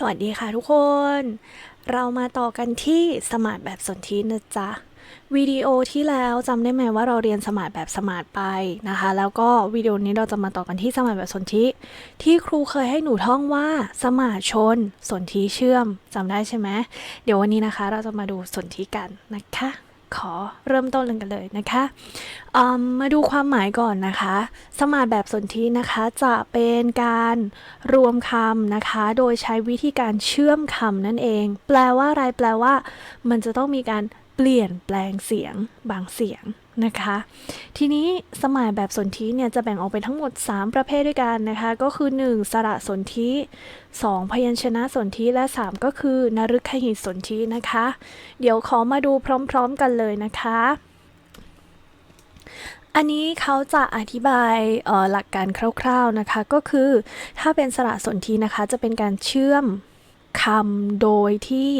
สวัสดีค่ะทุกคน เรามาต่อกันที่สมาร์ทแบบสนธินะจ๊ะวิดีโอที่แล้วจำได้ไหมว่าเราเรียนสมาร์ทแบบสมาร์ทไปนะคะ แล้วก็วิดีโอนี้เราจะมาต่อกันที่สมาร์ทแบบสนธิที่ครูเคยให้หนูท่องว่าสมาร์ทชนสนธิเชื่อมจำได้ใช่ไหมเดี๋ยววันนี้นะคะ เราจะมาดูสนธิกันนะคะ ขอเริ่มต้นกันเลยนะคะมมาดูความหมายก่อนนะคะ สมาธแบบสนธินะคะจะเป็นการรวมคำนะคะ โดยใช้วิธีการเชื่อมคำนั่นเอง แปลว่าอะไรแปลว่า มันจะต้องมีการเปลี่ยนแปลงเสียงบางเสียง นะคะ ทีนี้สมายแบบสนธิเนี่ยจะแบ่งออกเป็นทั้งหมด 3 ประเภทด้วยกันนะคะ ก็คือ 1. สระสนธิ 2. พยัญชนะสนธิและ 3 ก็คือนฤคหิตสนธินะคะ เดี๋ยวขอมาดูพร้อมๆกันเลยนะคะ อันนี้เขาจะอธิบายออหลักการคร่าวๆนะคะ ก็คือถ้าเป็นสระสนธินะคะ จะเป็นการเชื่อมคำโดยที่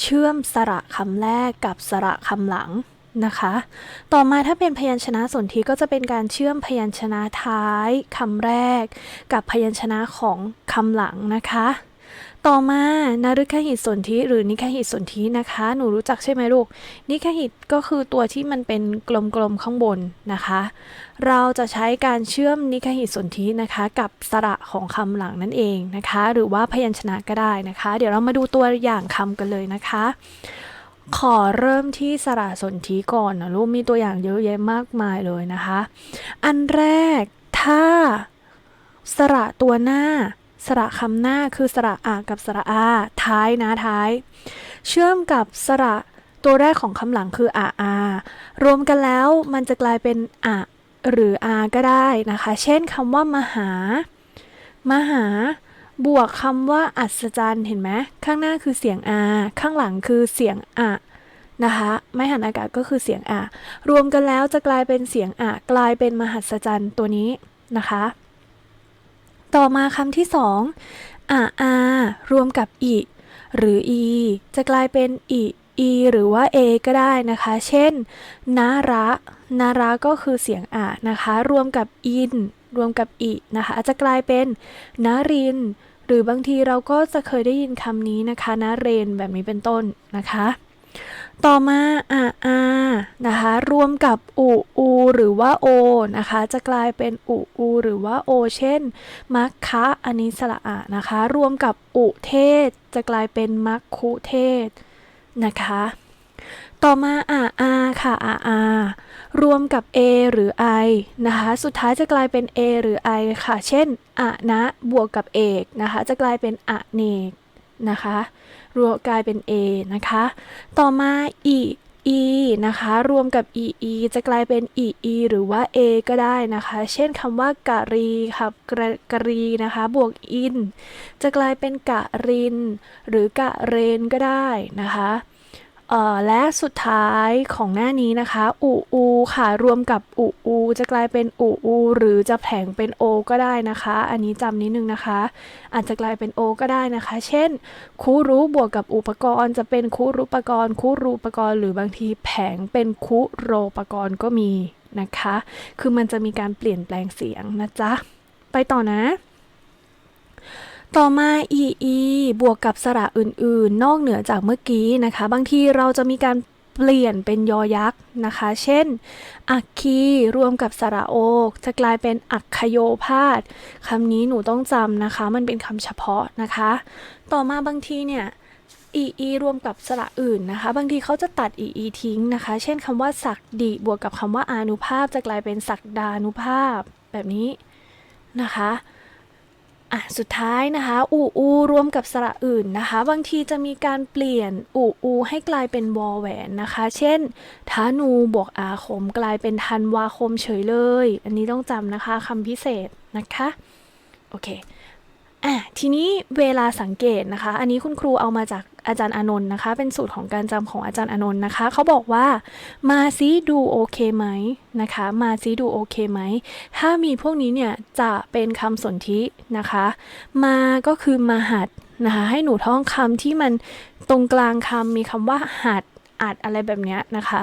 เชื่อมสระคำแรกกับสระคำหลัง นะคะ ต่อมาถ้าเป็นพยัญชนะสนธิก็จะเป็นการเชื่อมพยัญชนะท้ายคำแรก กับพยัญชนะของคำหลังนะคะ ต่อมานาฤคหิตสนธิหรือนิคหิตสนธินะคะ หนูรู้จักใช่ไหมลูก นิคหิตก็คือตัวที่มันเป็นกลมๆข้างบนนะคะ เราจะใช้การเชื่อมนิคหิตสนธินะคะ กับสระของคำหลังนั่นเองนะคะ หรือว่าพยัญชนะก็ได้นะคะ เดี๋ยวเรามาดูตัวอย่างคำกันเลยนะคะ ขอเริ่มที่สระสนธิก่อนนะลูกมีตัวอย่างเยอะแยะมากมายเลยนะคะ อันแรกถ้าสระตัวหน้า สระคำหน้าคือสระอากับสระอาท้ายนะท้าย เชื่อมกับสระตัวแรกของคำหลังคืออาอารวมกันแล้วมันจะกลายเป็นอะหรืออาก็ได้นะคะ เช่นคำว่ามหา มหา บวกคำว่าอัศจรรย์เห็นไหมข้างหน้าคือเสียงอาข้างหลังคือเสียงอะนะคะไม่หันอากาศก็คือเสียงอะรวมกันแล้วจะกลายเป็นเสียงอะกลายเป็นมหัศจรรย์ตัวนี้นะคะ ต่อมาคำที่สองอะอารวมกับอิหรืออีจะกลายเป็นอิอีหรือว่าเอก็ได้นะคะ เช่น นาระนาระก็คือเสียงอะนะคะ รวมกับอิน รวมกับอินะคะ จะกลายเป็นนาริน หรือบางทีเราก็จะเคยได้ยินคำนี้นะคะนาเรนแบบนี้เป็นต้นนะคะ ต่อมาอาอานะคะรวมกับอุอูหรือว่าโอนะคะจะกลายเป็นอุอูหรือว่าโอ เช่นมัคคะอันนี้สระอะนะคะ รวมกับอุเทศ จะกลายเป็นมัคคุเทศนะคะ ต่อมาอาอาค่ะอาอารวมกับ A หรือ I นะคะ สุดท้ายจะกลายเป็น A หรือ I ค่ะ เช่นอะนะบวกกับเอกนะคะ จะกลายเป็นอะเนกนะคะ รวมกลายเป็น A นะคะ ต่อมาอีอีนะคะ รวมกับ e e จะกลายเป็น e e หรือว่า a ก็ได้นะคะ เช่นคำว่ากะรีครับกะกะรีนะคะ บวกอิน จะกลายเป็นกะริน หรือกะเรนก็ได้นะคะ และสุดท้ายของหน้านี้นะคะอูอูค่ะรวมกับอูอูจะกลายเป็นอูอูหรือจะแผงเป็นโอก็ได้นะคะ อันนี้จำนิดนึงนะคะ อาจจะกลายเป็นโอก็ได้นะคะ เช่นคูรู้บวกกับอุปกรณ์ จะเป็นคูรุปกรณ์คูรูปกรณ์หรือบางทีแผงเป็นคุโรปกรณ์ก็มีนะคะ คือมันจะมีการเปลี่ยนแปลงเสียงนะจ๊ะ ไปต่อนะ ต่อมา ee บวกกับสระอื่นๆ นอกเหนือจากเมื่อกี้นะคะ บางทีเราจะมีการเปลี่ยนเป็นยอยักษ์นะคะ เช่น อักคีรวมกับสระโอกจะกลายเป็นอักขโยพาดคำนี้หนูต้องจำนะคะ มันเป็นคำเฉพาะนะคะ ต่อมาบางทีเนี่ยอีอีรวมกับสระอื่นนะคะ บางทีเขาจะตัดอีอีทิ้งนะคะ เช่นคำว่าศักดิบวกกับคำว่าอานุภาพจะกลายเป็นศักดานุภาพแบบนี้นะคะ อะสุดท้ายนะคะอูอูรวมกับสระอื่นนะคะ บางทีจะมีการเปลี่ยนอูอูให้กลายเป็นวอแหวนนะคะ เช่นธานูบวกอาคม กลายเป็นธันวาคมเฉยเลย อันนี้ต้องจำนะคะคำพิเศษนะคะโอเคอะทีนี้เวลาสังเกตนะคะ อันนี้คุณครูเอามาจาก อาจารย์อนนท์นะคะ เป็นสูตรของการจำของอาจารย์อนนท์นะคะ เขาบอกว่ามาซิดูโอเคไหมนะคะ มาซิดูโอเคไหม ถ้ามีพวกนี้เนี่ยจะเป็นคำสนธินะคะ มาก็คือมาหัดนะคะ ให้หนูท่องคำที่มันตรงกลางคำมีคำว่าหัด อัดอะไรแบบนี้นะคะ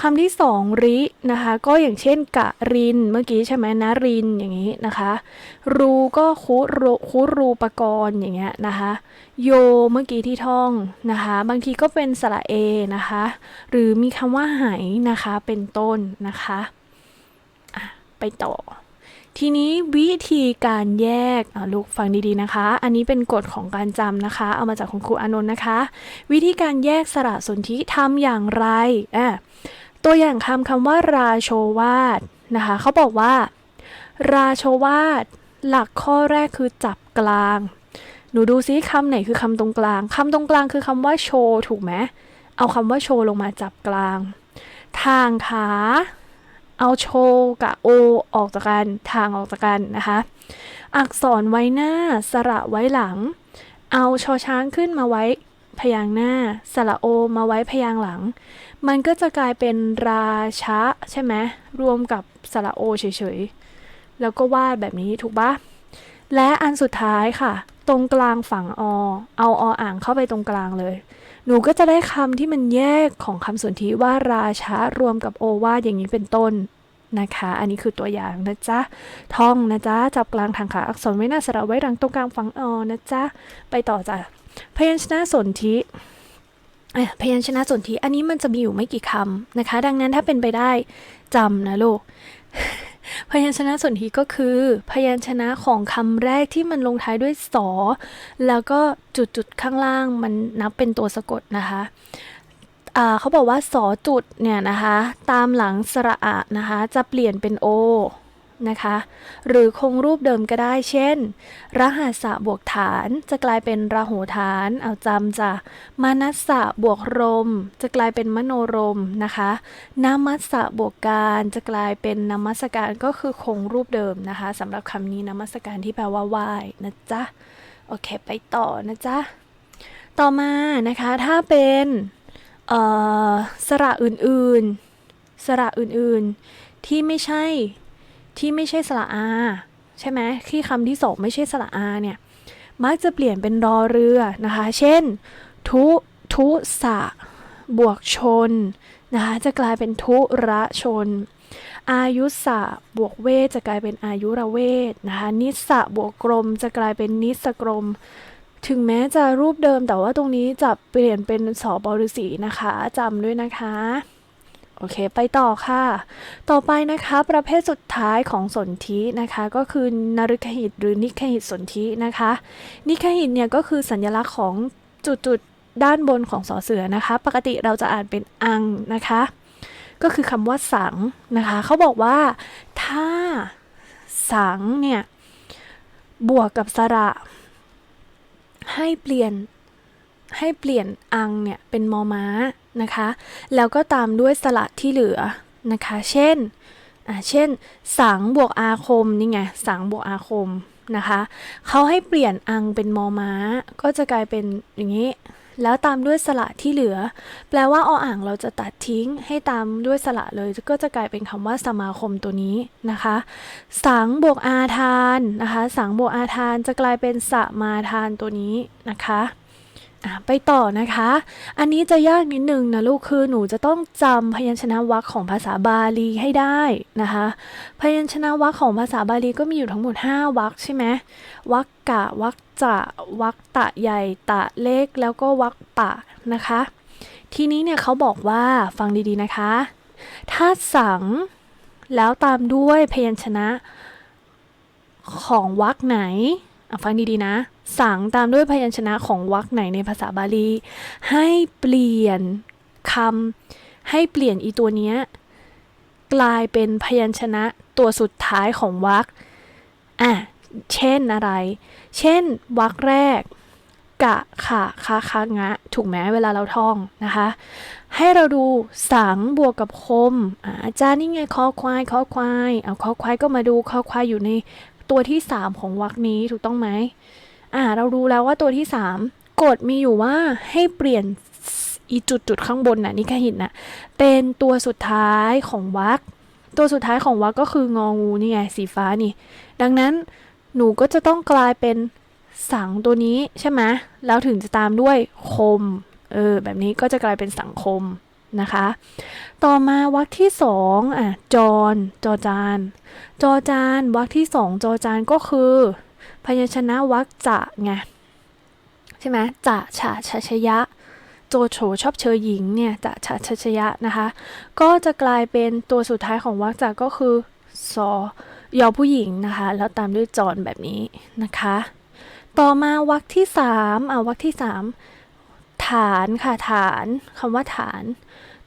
คำที่สองรินะคะ ก็อย่างเช่นกะรินเมื่อกี้ใช่ไหมนะรินอย่างนี้นะคะ รูก็คุรูคุรูปกรณ์อย่างเงี้ยนะคะ โยเมื่อกี้ที่ท่องนะคะ บางทีก็เป็นสระเอนะคะ หรือมีคำว่าไหนะคะเป็นต้นนะคะะไปต่อ ทีนี้วิธีการแยกลูกฟังดีๆนะคะ อันนี้เป็นกฎของการจำนะคะ เอามาจากคุณครูอานนท์นะคะ วิธีการแยกสระสนธิทำอย่างไรอะตัวอย่างคำคำว่าราโชวาทนะคะเขาบอกว่า ราโชวาทหลักข้อแรกคือจับกลาง หนูดูซิคำไหนคือคำตรงกลางคำตรงกลางคือคำว่าโชถูกไหมเอาคำว่าโชลงมาจับกลาง ทางขา เอาโชกับโอออกจากกันทางออกจากกันนะคะ อักษรไว้หน้า สระไว้หลัง เอาชอช้างขึ้นมาไว้พยางหน้า สระโอมาไว้พยางหลัง มันก็จะกลายเป็นราชะใช่ไหมรวมกับสระโอเฉยๆ แล้วก็วาดแบบนี้ถูกปะและอันสุดท้ายค่ะ ตรงกลางฝั่งอ เอาออ่างเข้าไปตรงกลางเลย หนูก็จะได้คำที่มันแยกของคำสนธิว่าราชารวมกับโอวาทอย่างนี้เป็นต้นนะคะ อันนี้คือตัวอย่างนะจ๊ะ ท่องนะจ๊ะ จับกลางทางขาอักษรไว้หน้าสระไว้หลังตรงกลางฝั่งอนะจ๊ะ ไปต่อจ้ะพยัญชนะสนธิเพยัญชนะสนธิอันนี้มันจะมีอยู่ไม่กี่คำนะคะ ดังนั้นถ้าเป็นไปได้จำนะลูก พยัญชนะสนธิก็คือ พยัญชนะของคำแรกที่มันลงท้ายด้วยสอ แล้วก็จุดๆข้างล่างมันนับเป็นตัวสะกดนะคะเขาบอกว่าสอจุดเนี่ยนะคะ ตามหลังสระอะนะคะ จะเปลี่ยนเป็นโอ นะคะ หรือคงรูปเดิมก็ได้ เช่น รหัสะบวกฐานจะกลายเป็นราหูฐาน เอาจำจ้ะมานัสสะบวกรม จะกลายเป็นมโนรมนะคะนามัสสะบวกการจะกลายเป็นนามัสการก็คือคงรูปเดิมนะคะสำหรับคำนี้นามัสการที่แปลว่าไหว้นะจ๊ะ โอเค ไปต่อนะจ๊ะ ต่อมานะคะถ้าเป็นสระอื่นๆ สระอื่นๆที่ไม่ใช่ ที่ไม่ใช่สระอา ใช่ไหมที่คำที่สองไม่ใช่สระอาเนี่ยมักจะเปลี่ยนเป็นรอเรือนะคะ เช่น ทุทุสะบวกชนนะคะจะกลายเป็นทุระชน อายุสะบวกเวทจะกลายเป็นอายุระเวทนะคะนิสสะบวกกรม จะกลายเป็นนิสกรม ถึงแม้จะรูปเดิมแต่ว่าตรงนี้จะเปลี่ยนเป็นสอบฤษีนะคะจำด้วยนะคะ โอเค ไปต่อค่ะ ต่อไปนะคะ ประเภทสุดท้ายของสนธินะคะ ก็คือนฤคหิตหรือนิคหิตสนธินะคะ นิคหิตเนี่ยก็คือสัญลักษณ์ของจุดๆด้านบนของสอเสือนะคะ ปกติเราจะอ่านเป็นอังนะคะ ก็คือคำว่าสังนะคะ เขาบอกว่าถ้าสังเนี่ย บวกกับสระ ให้เปลี่ยน ให้เปลี่ยนอังเนี่ยเป็นมอม้านะคะ แล้วก็ตามด้วยสระที่เหลือนะคะ เช่นอ่าเช่น สังบวกอาคมนี่ไง สังบวกอาคมนะคะเขาให้เปลี่ยนอังเป็นมอม้า ก็จะกลายเป็นอย่างนี้ แล้วตามด้วยสระที่เหลือ แปลว่าออ่างเราจะตัดทิ้ง ให้ตามด้วยสระเลย ก็จะกลายเป็นคำว่าสมาคมตัวนี้นะคะ สังบวกอาทานนะคะ สังบวกอาทานจะกลายเป็นสมาทานตัวนี้นะคะอะ ไปต่อนะคะ อันนี้จะยากนิดนึงนะลูกคือหนูจะต้องจำพยัญชนะวรรคของภาษาบาลีให้ได้นะคะ พยัญชนะวรรคของภาษาบาลีก็มีอยู่ทั้งหมด 5วรรคใช่ไหมวรรคกะวรรคจะวรรคตะใหญ่ตะเล็กแล้วก็วรรคปะนะคะ ทีนี้เนี่ยเขาบอกว่าฟังดีๆนะคะถ้าสังแล้วตามด้วยพยัญชนะของวรรคไหนฟังดีๆนะ สังตามด้วยพยัญชนะของวรรคไหนในภาษาบาลี ให้เปลี่ยนคำให้เปลี่ยนอีตัวเนี้ยกลายเป็นพยัญชนะตัวสุดท้ายของวรรคอะ เช่นอะไร เช่นวรรคแรก กะขะคาคางะ ถูกไหมเวลาเราท่องนะคะ ให้เราดูสังบวกกับคมอาอาจารย์นี่ไงคอควายคอควาย เอาคอควายก็มาดูคอควายอยู่ในตัวที่ 3 ของวรรคนี้ถูกต้องไหม อ่า เรารู้แล้วว่าตัวที่ 3กฎมีอยู่ว่าให้เปลี่ยนอีจุดจุดๆข้างบนน่ะนี่แค่หินน่ะเป็นตัวสุดท้ายของวรรคตัวสุดท้ายของวรรคก็คืององูนี่ไงสีฟ้านี่ ดังนั้นหนูก็จะต้องกลายเป็นสังตัวนี้ใช่ไหมแล้วถึงจะตามด้วยคมเออแบบนี้ก็จะกลายเป็นสังคมนะคะ ต่อมาวรรคที่สองอะจรจอจานจอจานวรรคที่สองจอจานก็คือ พยัญชนะวรรคจะไงใช่ไหมจะฉะชะชยะ โจโฉชอบเชยหญิงเนี่ยจะฉะชะชยะนะคะ ก็จะกลายเป็นตัวสุดท้ายของวรรคจากก็คือซอยอผู้หญิงนะคะ แล้วตามด้วยจรแบบนี้นะคะ ต่อมาวรรคที่สามอ่าวรรคที่สามฐานค่ะฐานคำว่าฐาน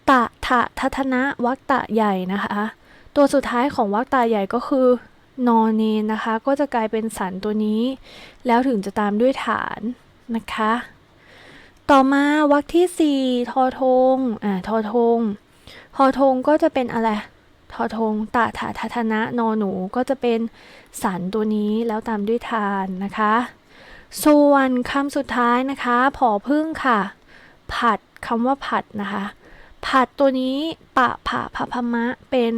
ตะทะทัทนะวรรคตะใหญ่นะคะ ตัวสุดท้ายของวรรคตะใหญ่ก็คือ นอนเนนะคะ ก็จะกลายเป็นสันตัวนี้ แล้วถึงจะตามด้วยฐานนะคะ ต่อมาวรรคที่สี่ทอทงอ่าทอทง ทอทงก็จะเป็นอะไรทอทงตะถาทัทนะนอหนูก็จะเป็นสันตัวนี้แล้วตามด้วยทานนะคะ ส่วนคำสุดท้ายนะคะผอพึ่งค่ะ ผัดคำว่าผัดนะคะ ผัดตัวนี้ปะผะพะพมะเป็น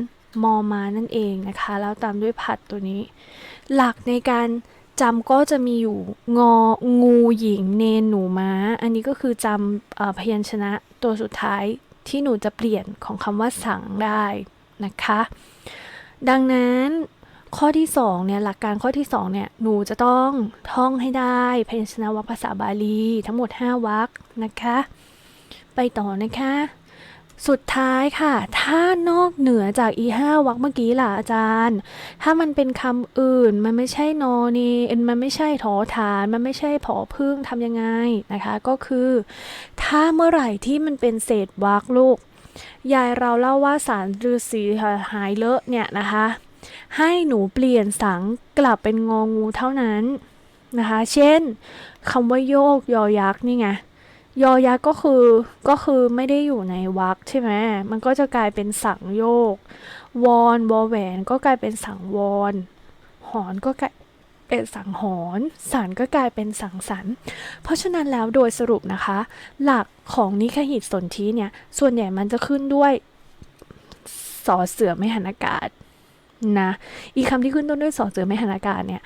มอมานั่นเองนะคะ แล้วตามด้วยผัดตัวนี้ หลักในการจำก็จะมีอยู่งองูหญิงเนนหนูม้า อันนี้ก็คือจำอพยัญชนะตัวสุดท้ายที่หนูจะเปลี่ยนของคำว่าสังได้นะคะ ดังนั้นข้อที่2เนี่ยหลักการข้อที่2เนี่ยหนูจะต้องท่องให้ได้พยัญชนะวรรคภาษาบาลี ทั้งหมด 5วรรคนะคะ ไปต่อนะคะ สุดท้ายค่ะ ถ้านอกเหนือจากอีห้าวรรคเมื่อกี้ล่ะอาจารย์ ถ้ามันเป็นคำอื่น มันไม่ใช่นอนีเอ็นมันไม่ใช่ถอฐาน มันไม่ใช่ผอพึ่งทำยังไงนะคะ ก็คือ ถ้าเมื่อไหร่ที่มันเป็นเศษวรรคลูก ยายเราเล่าว่าสารฤาษีหายเลอะเนี่ยนะคะ ให้หนูเปลี่ยนสังกลับเป็นงองูเท่านั้นนะคะ เช่นคำว่าโยกยอยักษ์นี่ไง ยอยักษ์ก็คือก็คือไม่ได้อยู่ในวรรคใช่ไหมมันก็จะกลายเป็นสังโยก วอนวอแหวนก็กลายเป็นสังวอนหอนก็กลายเป็นสังหอนสันก็กลายเป็นสังสรรค์ เพราะฉะนั้นแล้วโดยสรุปนะคะ หลักของนิคหิตสนธิเนี่ย ส่วนใหญ่มันจะขึ้นด้วยสอเสือไม่หันอากาศนะ อีกคำที่ขึ้นต้นด้วยสอเสือไม่หันอากาศเนี่ย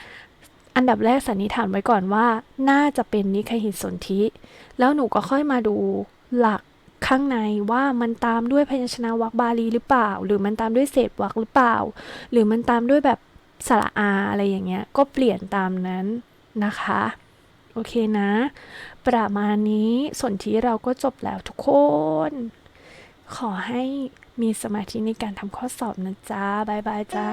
อันดับแรกสันนิษฐานไว้ก่อนว่า น่าจะเป็นนิคหิตสนธิ แล้วหนูก็ค่อยมาดูหลักข้างในว่ามันตามด้วยพยัญชนะวรรคบาลีหรือเปล่า หรือมันตามด้วยเศษวรรคหรือเปล่า หรือมันตามด้วยแบบสระอาอะไรอย่างเงี้ย ก็เปลี่ยนตามนั้นนะคะ โอเคนะ ประมาณนี้สนธิเราก็จบแล้วทุกคน ขอให้มีสมาธิในการทำข้อสอบนะจ๊ะบายบายจ้า